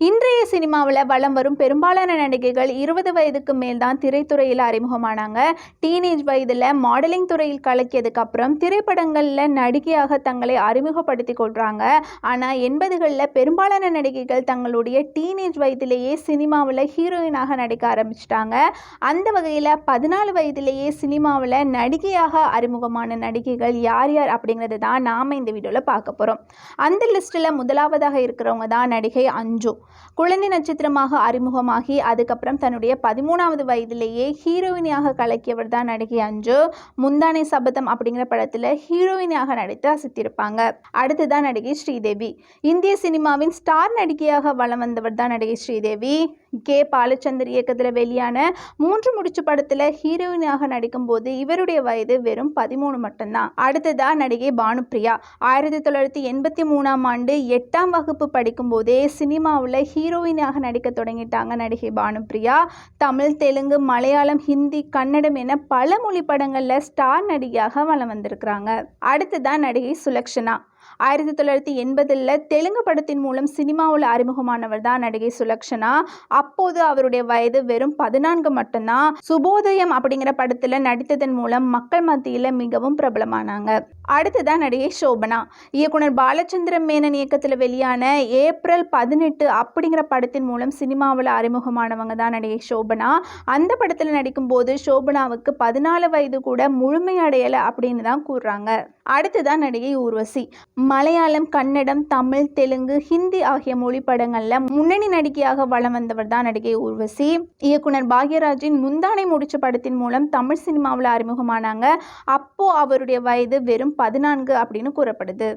இன்றைய சினிமாவில் வலம் வரும் பெரும்பாலான நடிகைகள் இருபது வயதுக்கு மேல் தான் திரைத்துறையில் அறிமுகமானாங்க. டீனேஜ் வயதில் மாடலிங் துறையில் கலக்கியதுக்கு அப்புறம் திரைப்படங்களில் நடிகையாக தங்களை அறிமுகப்படுத்தி கொள்கிறாங்க ஆனால் எண்பதுகளில் பெரும்பாலான நடிகைகள் தங்களுடைய டீனேஜ் வயதிலேயே சினிமாவில் ஹீரோயினாக நடிக்க ஆரம்பிச்சிட்டாங்க. அந்த வகையில் பதினாலு வயதிலேயே சினிமாவில் நடிகையாக அறிமுகமான நடிகைகள் யார் யார் அப்படிங்கிறது தான் நாம் இந்த வீடியோவில் பார்க்க போகிறோம் அந்த லிஸ்ட்டில் முதலாவதாக இருக்கிறவங்க தான் நடிகை அஞ்சு. குழந்தை நட்சத்திரமாக அறிமுகமாகி அதுக்கப்புறம் தன்னுடைய பதிமூணாவது வயதிலேயே ஹீரோயினியாக கலக்கியவர் தான் நடிகை அஞ்சு. முந்தானை சபதம் அப்படிங்கிற படத்தில் ஹீரோயினியாக நடித்து அசத்தியிருப்பாங்க அடுத்ததான் நடிகை ஸ்ரீதேவி. இந்திய சினிமாவின் ஸ்டார் நடிகையாக வலம் வந்தவர் தான் நடிகை ஸ்ரீதேவி. கே பாலச்சந்தர் இயக்கத்தில் வெளியான மூன்று முடிச்சு படத்தில் ஹீரோயினாக நடிக்கும்போது இவருடைய வயது வெறும் பதிமூணு மட்டும்தான். அடுத்ததா நடிகை பானுப்ரியா ஆயிரத்தி தொள்ளாயிரத்தி எண்பத்தி மூணாம் ஆண்டு எட்டாம் வகுப்பு படிக்கும்போதே சினிமாவில் ஹீரோயினாக நடிக்க தொடங்கிட்டாங்க நடிகை பானுப்ரியா தமிழ் தெலுங்கு மலையாளம் ஹிந்தி கன்னடம் என பல மொழி படங்களில் ஸ்டார் நடிகையாக வளம் வந்திருக்கிறாங்க. அடுத்ததான் நடிகை சுலக்ஷனா. ஆயிரத்தி தொள்ளாயிரத்தி எண்பதில் தெலுங்கு படத்தின் மூலம் சினிமாவில் அறிமுகமானவர் தான் நடிகை சுலக்ஷனா. அப்போது அவருடைய வயது வெறும் பதினான்கு மட்டும்தான். சுபோதயம் அப்படிங்கிற படத்தில் நடித்ததன் மூலம் மக்கள் மத்தியில் மிகவும் பிரபலமானாங்க. அடுத்ததான் நடிகை சோபனா இயக்குனர் பாலச்சந்திர மேனன் இயக்கத்தில் வெளியான ஏப்ரல் பதினெட்டு அப்படிங்கிற படத்தின் மூலம் சினிமாவில் அறிமுகமானவங்க தான் நடிகை சோபனா அந்த படத்தில் நடிக்கும்போது சோபனாவுக்கு பதினாலு வயது கூட முழுமையடையலை அப்படின்னு தான் கூறுறாங்க. அடுத்ததான் நடிகை ஊர்வசி. மலையாளம் கன்னடம் தமிழ் தெலுங்கு ஹிந்தி ஆகிய மொழி படங்களில் முன்னணி நடிகையாக வலம் வந்தவர் தான் நடிகை ஊர்வசி. இயக்குனர் பாக்யராஜின் முந்தானை முடிச்ச படத்தின் மூலம் தமிழ் சினிமாவில் அறிமுகமானாங்க. அப்போ அவருடைய வயது வெறும் பதினான்கு அப்படின்னு கூறப்படுது.